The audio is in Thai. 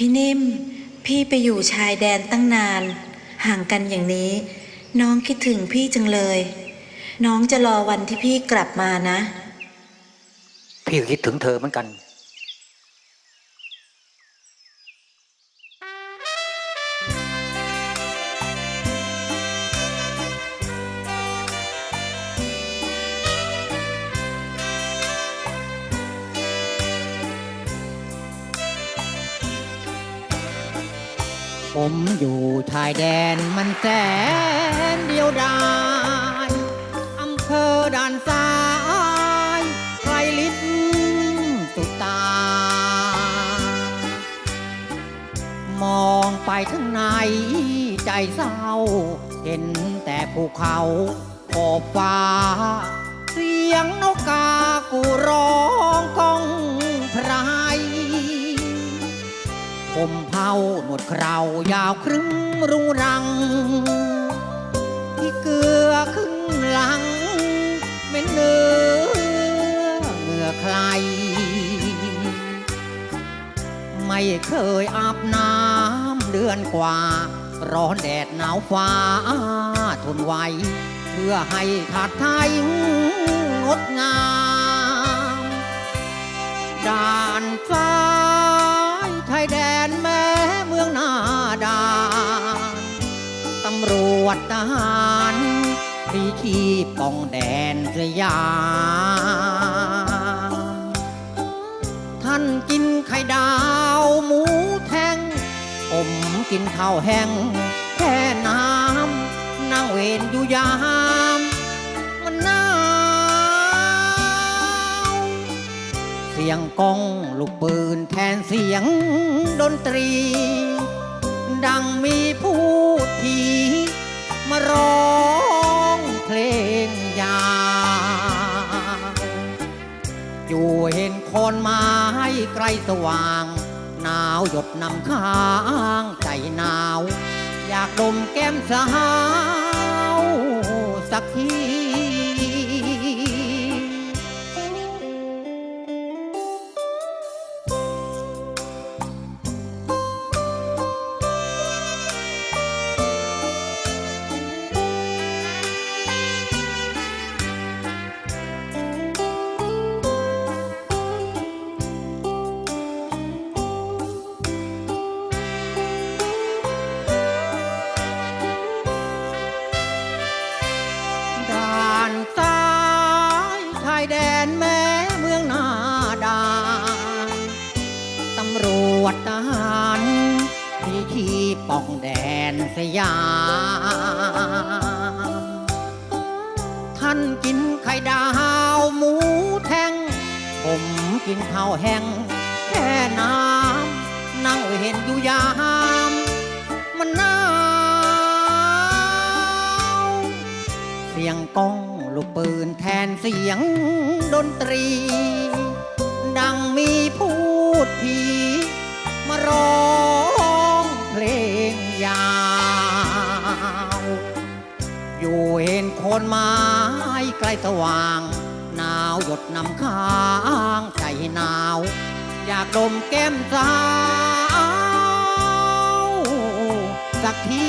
พี่นิ่ม พี่ไปอยู่ชายแดนตั้งนาน ห่างกันอย่างนี้ น้องคิดถึงพี่จังเลย น้องจะรอวันที่พี่กลับมานะ พี่ก็คิดถึงเธอเหมือนกัน ผมอยู่ชายแดนมันแสนเดียวดายอำเภอด่านซ้ายไกลลิบสุดตา มองไปข้งในใจเศร้า เห็นแต่ภูเขาขอบฟ้า เสียงนกกา ผมเผาหนวดเครายาวครึ่งรุงรัง ที่เกลือขึ้นหลังเป็นเนื้อเหงื่อใคร ไม่เคยอาบน้ำเดือนกว่า ร้อนแดดหนาวฟ้าทนไหวเพื่อให้ถาดไทย รีชีพป้องแดนสยาม ท่านกินไข่ดาวหมูแทงผมกินข้าวแห้งแค่น้ำนั่งเวนอยู่ยาม มันหนาวเสียงกองลูกปืนแทนเสียงดนตรี ดังมีผู้ อยู่เห็นคนไม้ไกลสว่าง หนาวหยดนำค้างใจหนาว อยากดมแก้มสาวสักทีำรวจทหารที่ที่ป้องแดนสยาม ท่านกินไข่ดาวหมูแท่ง ผมกินข้าวแห้งแค่น้ำนั่งเห็นอยู่ยาม มันหนาวเสียงก้องลูกปืนแทนเสียงดนตรี ดังมีพูดผี คนไม้ใกล้สว่าง หนาวหยดน้ำค้างใจหนาว อยากดมแก้มสาวสักที